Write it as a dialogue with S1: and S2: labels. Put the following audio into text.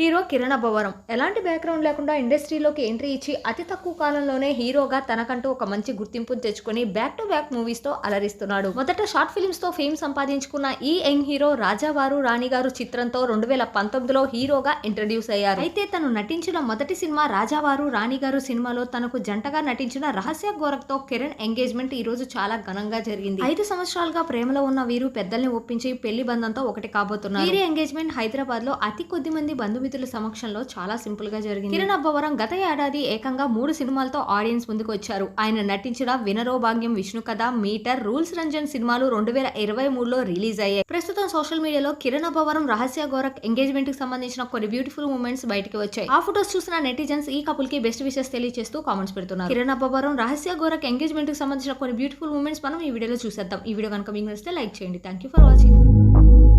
S1: Hero Kiran Abbavaram. ఎలాంటి background లేకుండా ఇండస్ట్రీలోకి ఎంట్రీ ఇచ్చి అతి తక్కువ కాలంలోనే హీరోగా తనకంటూ ఒక మంచి గుర్తింపును తెచ్చుకొని బ్యాక్ టు బ్యాక్ మూవీస్తో అలరిస్తున్నాడు. మొదట షార్ట్ ఫిల్మ్స్తో ఫేమ్ సంపాదించుకున్న ఈ యంగ్ హీరో రాజావారు రాణిగారు చిత్రంతో రెండు వేల పంతొమ్మిదిలో హీరోగా ఇంట్రడ్యూస్ అయ్యారు. అయితే తను నటించిన మొదటి సినిమా రాజావారు రాణిగారు సినిమాలో తనకు జంటగా నటించిన రహస్య గోరక్తో కిరణ్ ఎంగేజ్మెంట్ ఈ రోజు చాలా ఘనంగా జరిగింది. ఐదు సంవత్సరాలుగా ప్రేమలో ఉన్న వీరు పెద్దల్ని ఒప్పించి పెళ్ళి బంధంతో ఒకటి కాబోతున్నారు. వీరి ఎంగేజ్మెంట్ హైదరాబాద్లో అతి కొద్ది మంది బంధుమిత్రుల సమక్షంలో చాలా సింపుల్గా జరిగింది. కిరణ్ అబ్బవరం గత ఏడాది ఏకంగా మూడు సినిమాలతో ఆడియన్స్ ముందుకు వచ్చారు. ఆయన నటించిన వినరో భాగ్యం విష్ణు కథ మీటర్ రూల్స్ రంజన్ సినిమాలు రెండు వేల ఇరవై మూడులో రిలీజ్ అయ్యాయి. ప్రస్తుతం సోషల్ మీడియాలో కిరణ్ అబ్బవరం రహస్య గోరక్ ఎంగేజ్మెంట్కి సంబంధించిన కొన్ని బ్యూటిఫుల్ మూమెంట్స్ బయటకు వచ్చాయి. ఆ ఫోటోస్ చూసిన నెటిజన్స్ ఈ కపుల్కి బెస్ట్ విషెస్ తెలియజేస్తూ కామెంట్స్ పెడుతున్నారు. కిరణ్ అబ్బవరం రహస్య గోరక్ ఎంగేజ్మెంట్కి సంబంధించిన కొన్ని బ్యూటిఫుల్ మూమెంట్స్ మనం ఈ వీడియోలో చూసేద్దాం. ఈ వీడియో కనుక మీకు నచ్చితే లైక్ చేయండి. Thank you for watching.